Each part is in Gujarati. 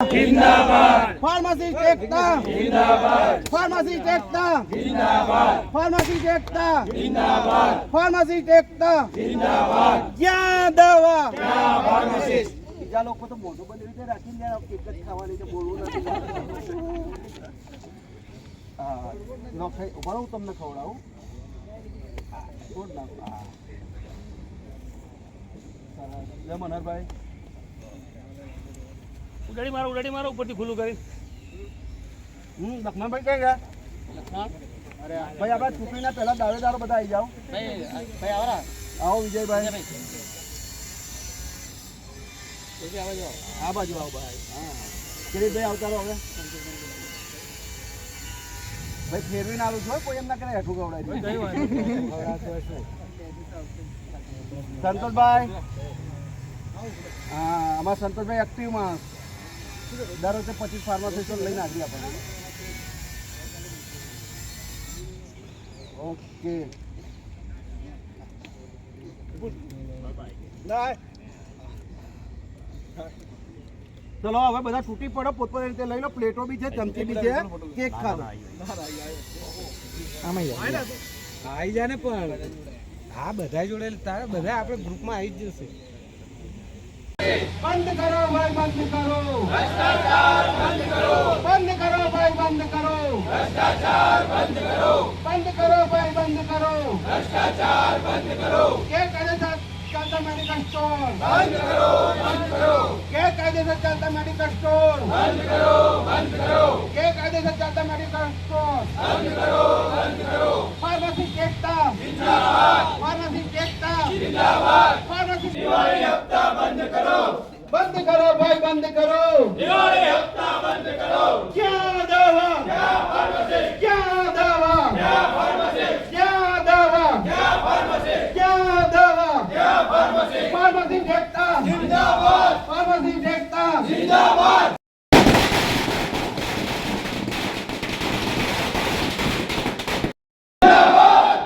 જિંદાબાદ. ફાર્માસિસ્ટ એકતા. જિંદાબાદ. ફાર્માસિસ્ટ એકતા. જિંદાબાદ. ફાર્માસિસ્ટ એકતા. જિંદાબાદ. ફાર્માસિસ્ટ એકતા. જિંદાબાદ. જ્યાં દવા. ત્યાં ફાર્માસિસ્ટ. બીજા લોકો તો મોઢું બંધ રીતે રાખીને એક જ ખાવાની છે બોલવું નથી હા ખાઈ ઊભા હું તમને ખવડાવું. સરસ. લે મનહરભાઈ. ઉડાડી મારો ઉડાડી મારો ઉપરથી ખુલ્લું કરી. હમ લખમણભાઈ કઈ ગયા? ભાઈ આપણે ચૂંટણીના પહેલા દાવેદારો બધા આવી જાઓ. આવો વિજયભાઈ. આ બાજુ આવો ભાઈ. હા. કિરીટભાઈ આવતા હવે. ભાઈ ફેરવીને આવું છું કોઈ એમ ના કરે હેઠું ગવડાવી સંતોષભાઈ. હા અમારા સંતોષભાઈ એક્ટિવ માણસ. દર વખતે પચીસ ફાર્માસિસ્ટો લઈને આવી આપણને ઓકે. ચલો, હવે બધા તૂટી પડો, પોતપોતાની રીતે લઈ લો. પ્લેટો બી છે, ચમચી બી છે. કેક ખાધો આવી જાય ને પણ. હા બધા જોડે તારે બધા આપણે ગ્રુપમાં આવી જ જશે. બંધ કરો ભાઈ બંધ કરો. ભ્રષ્ટાચાર બંધ કરો. બંધ કરો ભાઈ બંધ કરો. ભ્રષ્ટાચાર બંધ કરો. બંધ કરો ભાઈ બંધ કરો. ભ્રષ્ટાચાર બંધ કરો. કે કાયદેસર ચાલતા મેડિકલ સ્ટોર બંધ કરો બંધ કરો. કે કાયદેસર ચાલતા મેડિકલ સ્ટોર બંધ કરો બંધ કરો. કે કાયદેસર ચાલતા મેડિકલ સ્ટોર બંધ કરો બંધ કરો. ફાર્મસી એકતા જિંદાબાદ. ફાર્મસી એકતા જિંદાબાદ. ફાર્મસી દિવાળી બંધ કરો ભાઈ બંધ કરો. દિવાળી હપ્તા બંધ કરો. ક્યાં દવા ક્યાં ફાર્મસી ક્યાં દવા ક્યાં ફાર્મસી ક્યાં દવા ક્યાં ફાર્મસી ક્યાં દવા ક્યાં ફાર્મસી ફાર્મસી એકતા જિંદાબાદ ફાર્મસી એકતા જિંદાબાદ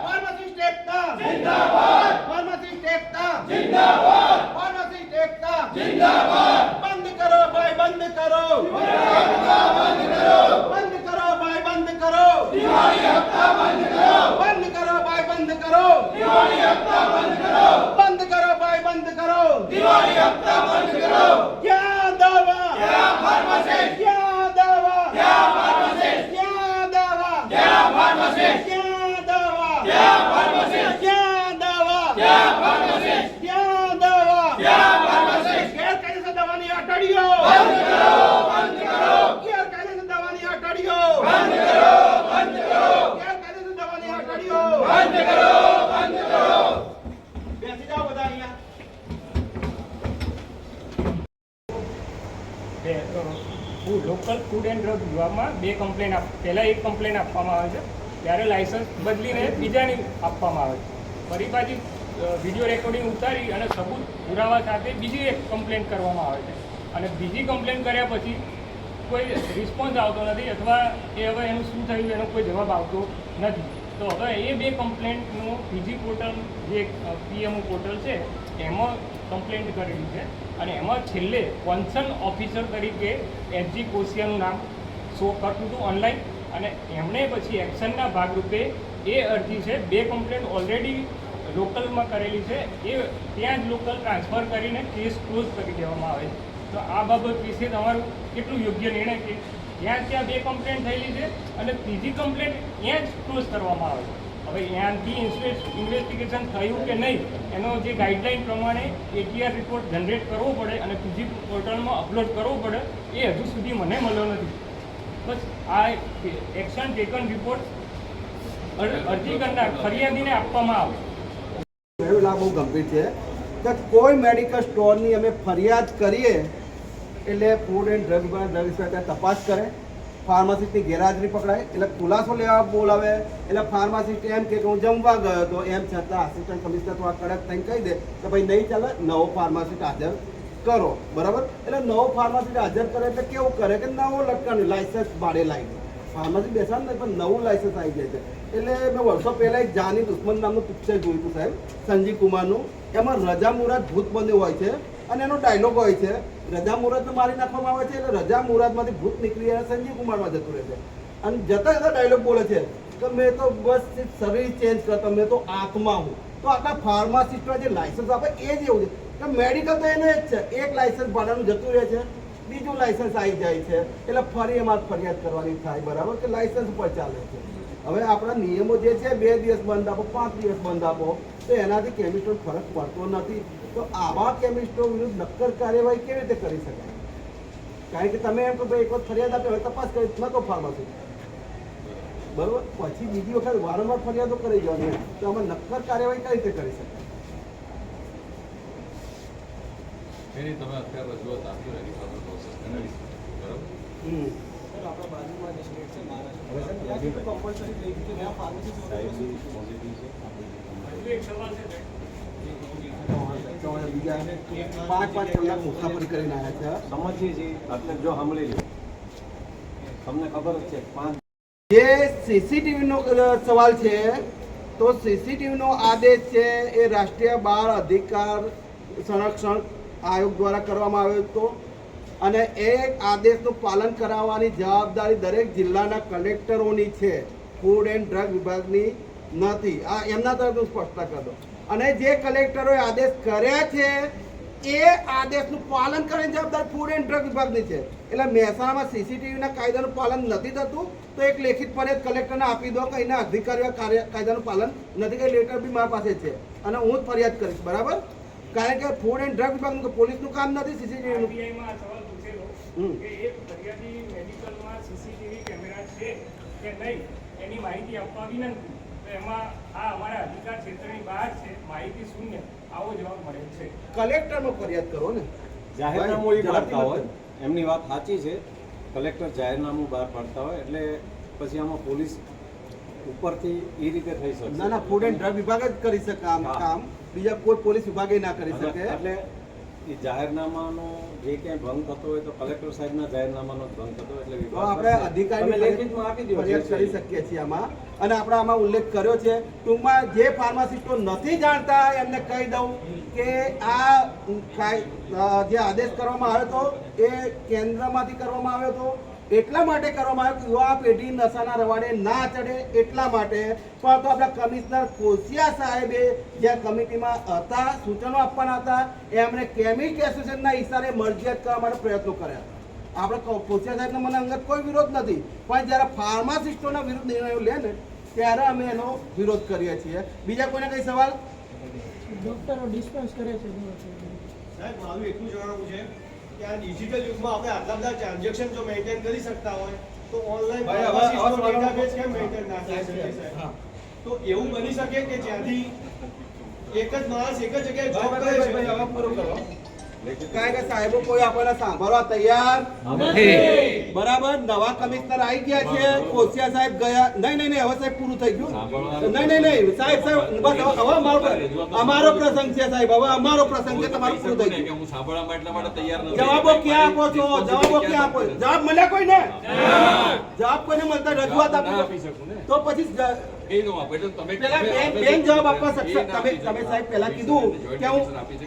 ફાર્મસી એકતા જિંદાબાદ ફાર્મસી એકતા જિંદાબાદ ફાર્મસી એકતા જિંદાબાદ બંધ કરો ભાઈ બંધ કરો બંધ કરો બંધ કરો ભાઈ બંધ કરો દિવાળી હપ્તા બંધ કરો બંધ કરો ભાઈ બંધ કરો દિવાળી હપ્તા બંધ કરો બંધ કરો ભાઈ બંધ કરો દિવાળી હપ્તા બંધ કરો ક્યાં દવા ક્યાં ફાર્મસી ક્યાં દવા ક્યાં ફાર્મસી ક્યાં દવા ક્યાં ફાર્મસી ક્યાં દવા ક્યાં ફાર્મસી ક્યાં દવા ક્યાં ફાર્મસી ક્યાં દવા ક્યાં ફાર્મસી ગેરકાયદેસર દવાની અટડીઓ બંધ કરો બંધ કરો ગેરકાયદેસર દવાની અટડીઓ બંધ કરો બંધ કરો ગેરકાયદેસર દવાની અટડીઓ બંધ કરો બંધ કરો બેસી જાઓ બધા અહીંયા food local food and drug વિભાગમાં બે કમ્પ્લેન આપ, પહેલાં એક કમ્પ્લેન આપવામાં આવે છે, ત્યારે લાઇસન્સ બદલીને બીજાની આપવામાં આવે છે. ફરી પાછી વીડિયો રેકોર્ડિંગ ઉતારી અને સબૂત પુરાવા સાથે બીજી એક કમ્પ્લેન કરવામાં આવે છે. અને બીજી કમ્પ્લેન કર્યા પછી કોઈ રિસ્પોન્સ આવતો નથી અથવા એ હવે એનું શું થયું, એનો કોઈ જવાબ આવતો નથી. તો હવે એ બે કમ્પ્લેન્ટનું બીજી પોર્ટલ જે પીએમઓ પોર્ટલ છે, એમાં કમ્પ્લેન્ટ કરેલી છે. અને એમાં છેલ્લે કોન્સર્ન ઓફિસર તરીકે એચજી કોશિયાનું નામ શો કરતું હતું ઓનલાઈન અને એમણે પછી એક્શનના ભાગરૂપે એ અરજી છે, બે કમ્પ્લેન્ટ ઓલરેડી લોકલમાં કરેલી છે. એ ત્યાં જ લોકલ ટ્રાન્સફર કરીને કેસ ક્લોઝ કરી દેવામાં આવે છે. તો આ બાબત વિશે તમારું કેટલું યોગ્ય નિર્ણય કે જ્યાં ત્યાં બે કમ્પ્લેન્ટ થયેલી છે અને ત્રીજી કમ્પ્લેન્ટ ત્યાં જ ક્લોઝ કરવામાં આવે છે. હવે ત્યાંથી ઇન્વેસ્ટિગેશન થયું કે નહીં, એનો જે ગાઈડલાઈન પ્રમાણે એટીઆર રિપોર્ટ જનરેટ કરવો પડે અને પીજી પોર્ટલમાં અપલોડ કરવો પડે, એ હજુ સુધી મને મળ્યો નથી. બસ આ એક્શન ટેકન રિપોર્ટ અરજી કરનાર ફરિયાદીને આપવામાં આવે. એવું બહુ ગંભીર છે કે કોઈ મેડિકલ સ્ટોરની અમે ફરિયાદ કરીએ એટલે food and drug drug inspector તપાસ કરે. ફાર્માસિસ્ટની ગેરહાજરી પકડાય. એટલે ખુલાસો લેવા બોલાવે એટલે ફાર્માસિસ્ટ એમ કે હું જમવા ગયો હતો. એમ છતાં આસિસ્ટન્ટ કમિશનર થોડા કડક થઈને કહી દે કે ભાઈ નહીં ચાલે, નવો ફાર્માસિસ્ટ હાજર કરો. બરાબર? એટલે નવો ફાર્માસિસ્ટ હાજર કરે એટલે કેવું કરે કે નવો લટકાનું લાઇસન્સ ભાડે લાવી ફાર્મસી બેસાડ ને પણ નવું લાઇસન્સ આવી જાય છે. એટલે મેં વર્ષો પહેલાં એક જાની દુશ્મન નામનું પિક્ચર જોયું હતું સાહેબ, સંજીવ કુમારનું. એમાં રજા મુરાદ ભૂત બન્યું હોય છે. અને એનો ડાયલોગ હોય છે, રજા મુહૂર્તને મારી નાખવામાં આવે છે એટલે રજા મુહૂર્તમાંથી ભૂત નીકળી અને સંજીવ કુમારમાં જતું રહે છે. અને જતા જતા ડાયલોગ બોલે છે કે મેં તો બસ શરીર ચેન્જ કરતો મેં તો આત્મા હું. તો આખા ફાર્માસિસ્ટમાં જે લાયસન્સ આપે એ જ એવું છે. કે મેડિકલ તો એને જ છે. એક લાયસન્સ ભાડાનું જતું રહે છે, બીજું લાયસન્સ આવી જાય છે. એટલે ફરી એમાં ફરિયાદ કરવાની થાય, બરાબર? કે લાયસન્સ પર ચાલે છે. હવે આપણા નિયમો જે છે, બે દિવસ બંધ આપો, પાંચ દિવસ બંધ આપો, તો એનાથી કેમિસ્ટો ફરક પડતો નથી. તો આવા કેમિસ્ટો વિરુદ્ધ નક્કર કાર્યવાહી કેવી રીતે કરી શકાય? કારણ કે તમે એમ કે ભાઈ એક વખત ફરિયાદ આપી હવે તપાસ કરી ન તો ફાર્મસી બરોબર? પછી બીજી વખત વારંવાર ફરિયાદો કરી જવાની તો આમાં નક્કર કાર્યવાહી કઈ રીતે કરી શકાય? તમે અત્યારે રજૂઆત આપી ફર્ધર પ્રોસેસ બરાબર? છે હજુ એક સવાલ છે સાહેબ. બીજા પાંચ પાંચ કલાક મુસાફરી કરીને આવ્યા છે. સમજીએ છીએ એટલે જો સાંભળી લો તમને ખબર જ છે પાંચ જે સીસીટીવીનો સવાલ છે તો સીસીટીવી નો આદેશ છે એ રાષ્ટ્રીય બાળ અધિકાર સંરક્ષણ આયોગ દ્વારા કરવામાં આવ્યો હતો. અને એ આદેશનું પાલન કરાવવાની જવાબદારી દરેક જિલ્લાના કલેક્ટરોની છે. ફૂડ એન્ડ ડ્રગ વિભાગની નથી. આ એમના તરફનું સ્પષ્ટતા કરી. દો અને જે કલેક્ટરોએ આદેશ કર્યા છે એ આદેશનું પાલન કરવાની જવાબદારી ફૂડ એન્ડ ડ્રગ વિભાગની છે. એટલે મહેસાણામાં સીસીટીવીના કાયદાનું પાલન નથી થતું તો એક લેખિત ફરિયાદ કલેક્ટરને આપી દો કે એના અધિકારીઓ કાયદાનું પાલન નથી કરી લેટર બી મારા પાસે છે. અને હું જ ફરિયાદ કરીશ બરાબર? કારણ કે ફૂડ એન્ડ ડ્રગ વિભાગનું પોલીસનું કામ નથી સીસીટીવીનું. કે સીસીટીવી કેમેરા છે કે નહીં એની માહિતી આપવા વિનંતી. તો એમાં આ અમારા અધિકાર ક્ષેત્રની બહાર છે. શૂન્ય. આવો જવાબ મળે છે. કલેક્ટરમાં ફરિયાદ કરો ને. જાહેરનામું એ પાડતા હોય એમની વાત સાચી છે. કલેક્ટર જાહેરનામું બહાર પાડતા હોય એટલે પછી આમાં પોલીસ ઉપરથી એ રીતે થઈ શકે ના ના ફૂડ એન્ડ ડ્રગ વિભાગ જ કરી શકે આમ કામ. બીજા કોઈ પોલીસ વિભાગે ના કરી શકે. એટલે એ જાહેરનામાનો જે ક્યાંય ભંગ થતો હોય તો કલેક્ટર સાહેબના જાહેરનામાનો ભંગ થતો એટલે તો આપણે અધિકારી લેખિતમાં આપી દો ફરિયાદ કરી શકીએ છીએ આમાં. અને આપણે આમાં ઉલ્લેખ કર્યો છે ટૂંકમાં જે ફાર્માસિસ્ટો નથી જાણતા એમને કહી દઉં કે આ જે આદેશ કરવામાં આવ્યો હતો એ કેન્દ્રમાંથી કરવામાં આવ્યો હતો. એટલા માટે કરવામાં આવ્યો કે યુવા પેઢી નશાના રવાડે ના ચડે એટલા માટે. પણ તો આપણા કમિશનર કોશિયા સાહેબે જ્યાં કમિટીમાં હતા સૂચનો આપવાના હતા એમણે કેમિક એસોસિએશનના હિસાબે મરજિયાત કરવા માટે પ્રયત્નો કર્યા હતા. આપણે કોશિયા સાહેબનો મને અંગત કોઈ વિરોધ નથી પણ જ્યારે ફાર્માસિસ્ટોના વિરુદ્ધ નિર્ણયો લે ને ત્યારે અમે એનો વિરોધ કરીએ છીએ. બીજા કોઈને કંઈ સવાલ? ડોક્ટરો ડિસ્પેન્સ કરે છે. સાહેબ મારું એટલું જણાવવું છે. કે આ ડિજિટલ યુગમાં આપણે આટલા બધા ટ્રાન્ઝેક્શન જો મેન્ટેન કરી શકતા હોય તો ઓનલાઈન ડેટાબેઝ કેમ મેન્ટેન ના શકે તો એવું બની શકે કે જ્યાંથી એક જ માણસ એક જ જગ્યાએ જોબ કરે હવે છે? પૂરું કરો. કારણ કે સાહેબો કોઈ આપણને સાંભળવા તૈયાર બરાબર? નવા કમિશનર આવી ગયા છે. કોશિયા સાહેબ ગયા. નહીં નહીં નહીં હવે સાહેબ પૂરું થઈ ગયું. નહીં નહીં નહીં સાહેબ સાહેબ બસ હવે હવે અમારો અમારો પ્રસંગ છે સાહેબ. હવે અમારો પ્રસંગ છે તમારું પૂરું થઈ ગયું. હું સાંભળવા એટલા માટે તૈયાર નથી. જવાબો ક્યાં આપો છો? જવાબો ક્યાં આપો જવાબ મળ્યા કોઈને? જવાબ કોઈને મળતા? રજૂઆત આપી શકું તો પછી જ- એ નો આપો એટલે તમે પેલા તમે બેન આપે બેન છે. જવાબ આપવા સક્ષમ તમે તમે સાહેબ પહેલા કીધું કે હું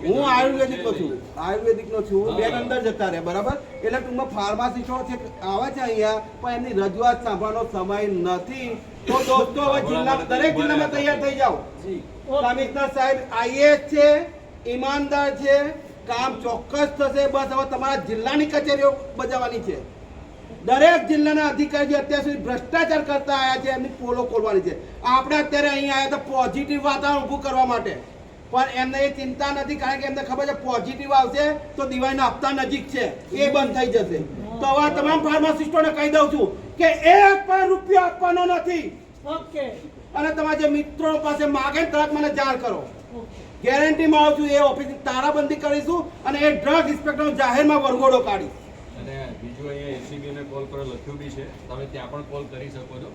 હું આયુર્વેદિક નો છું. આયુર્વેદિક નો છું બેન અંદર જતા રહે બરાબર? એટલે ટૂંકમાં ફાર્માસિસ્ટો છે આવે છે અહીંયા પણ એમની રજૂઆત સાંભળવાનો સમય નથી. તો દોસ્તો હવે જિલ્લા દરેક જિલ્લામાં તૈયાર થઈ જાઓ. કમિશનર સાહેબ આઈએએસ છે ઈમાનદાર છે. કામ ચોક્કસ થશે. બસ હવે તમારા જિલ્લાની કચેરીઓ બજાવવાની છે. દરેક જિલ્લાના અધિકારીઓ અત્યાર સુધી ભ્રષ્ટાચાર કરતા આવ્યા છે એમની પોલો ખોલવાની છે. આપણે અત્યારે અહીં આવ્યા તો પોઝિટિવ વાતાવરણ ઊભું કરવા માટે. પણ એમને એ ચિંતા નથી કારણ કે એમને ખબર છે પોઝિટિવ આવશે તો દિવાળીના હપ્તા નજીક છે. એ બંધ થઈ જશે. તો હવે તમામ ફાર્માસિસ્ટોને કહી દઉં છું કે એક પણ રૂપિયો આપવાનો નથી. ઓકે. અને તમારા જે મિત્રો પાસે માગે તરત મને જાણ કરો. ગેરંટીમાં આવું છું એ ઓફિસની તારાબંધી કરીશું અને એ ડ્રગ ઇન્સ્પેક્ટરનો જાહેરમાં વરઘોડો કાઢીશ. અને બીજું અહીંયા એસીબીને કોલ કરો લખ્યું બી છે. તમે ત્યાં પણ કોલ કરી શકો છો.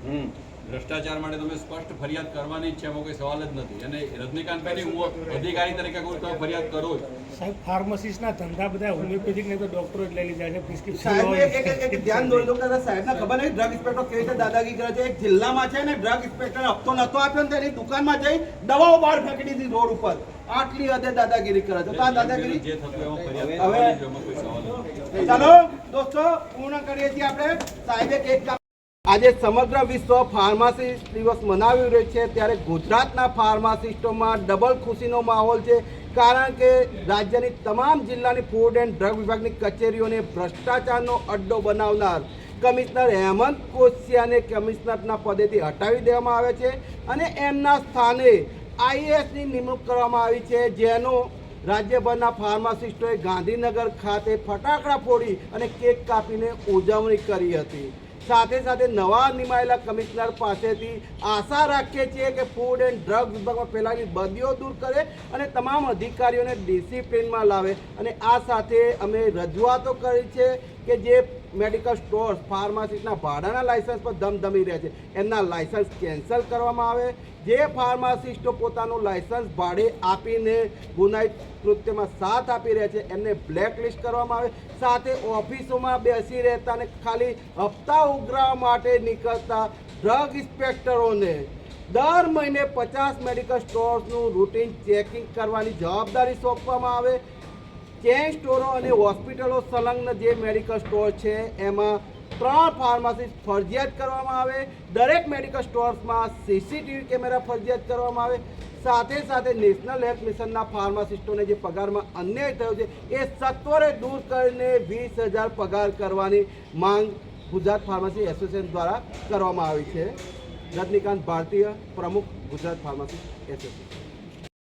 ભ્રષ્ટાચાર માટે તમે સ્પષ્ટ ફરિયાદ કરવાની જ છે એમાં કોઈ સવાલ જ નથી. અને રજનીકાંતભાઈ હું અધિકારી તરીકે કોઈ તો ફરિયાદ કરો જ. સાહેબ ફાર્મસિસ્ટના ધંધા બધા હોમિયોપેથિક ને તો ડોક્ટરો જ લઈ લીધા છે પ્રિસ્ક્રિપ્શન સાહેબ એક એક એક ધ્યાન દોરી દો કે સાહેબને ખબર નહીં ડ્રગ ઇન્સ્પેક્ટર કેવી રીતે દાદાગીરી કરે છે. એક જિલ્લામાં છે ને ડ્રગ ઇન્સ્પેક્ટર હપ્તો નતો આપ્યો ને તેની એની દુકાનમાં જઈ દવાઓ બહાર ફેંકી દીધી રોડ ઉપર. આટલી હદે દાદાગીરી કરે છે. તો આ દાદાગીરી જે થતું એમાં ફરિયાદ હવે- ચાલો, દોસ્તો, પૂર્ણ કરીએ છીએ આપણે સાહેબે એક આજે સમગ્ર વિશ્વ ફાર્માસિસ્ટ દિવસ મનાવી રહ્યો છે. ત્યારે ગુજરાતના ફાર્માસિસ્ટોમાં ડબલ ખુશીનો માહોલ છે, કારણ કે રાજ્યની તમામ જિલ્લાની ફૂડ એન્ડ ડ્રગ વિભાગની કચેરીઓને ભ્રષ્ટાચારનો અડ્ડો બનાવનાર કમિશનર હેમંત કોશિયાને કમિશનરના પદેથી હટાવી દેવામાં આવે છે અને એમના સ્થાને આઈએએસની નિમણૂક કરવામાં આવી છે, જેનો રાજ્યભરના ફાર્માસિસ્ટોએ ગાંધીનગર ખાતે ફટાકડા ફોડી અને કેક કાપીને ઉજવણી કરી હતી. સાથે સાથે નવા નિમાયેલા કમિશનર પાસેથી આશા રાખીએ છીએ કે ફૂડ એન્ડ ડ્રગ વિભાગમાં ફેલાવી બદીઓ દૂર કરે અને તમામ અધિકારીઓને ડિસિપ્લિનમાં લાવે. અને આ સાથે અમે રજૂઆતો કરી છે કે જે મેડિકલ સ્ટોર્સ ફાર્માસિસ્ટના ભાડાના લાયસન્સ પર ધમધમી રહ્યા છે. એમના લાયસન્સ કેન્સલ કરવામાં આવે. જે ફાર્માસિસ્ટો પોતાનું લાયસન્સ ભાડે આપીને ગુનાહિત કૃત્યમાં સાથ આપી રહ્યા છે, એમને બ્લેકલિસ્ટ કરવામાં આવે. સાથે ઓફિસોમાં બેસી રહેતા અને ખાલી હપ્તા ઉઘરાવા માટે નીકળતા ડ્રગ ઇન્સ્પેક્ટરોને દર મહિને પચાસ મેડિકલ સ્ટોર્સનું રૂટીન ચેકિંગ કરવાની જવાબદારી સોંપવામાં આવે. ચેન સ્ટોરો અને હોસ્પિટલો સંલગ્ન જે મેડિકલ સ્ટોર છે, એમાં ત્રણ ફાર્માસિસ્ટ ફરજિયાત કરવામાં આવે. દરેક મેડિકલ સ્ટોર્સમાં સીસીટીવી કેમેરા ફરજિયાત કરવામાં આવે. સાથે સાથે નેશનલ હેલ્થ મિશનના ફાર્માસિસ્ટોને જે પગારમાં અન્યાય થયો છે, એ સત્વરે દૂર કરીને વીસ હજાર પગાર કરવાની માંગ ગુજરાત ફાર્મસી એસોસિએશન દ્વારા કરવામાં આવી છે. રજનીકાંત ભારતીય પ્રમુખ ગુજરાત ફાર્મસી એસોસિએશન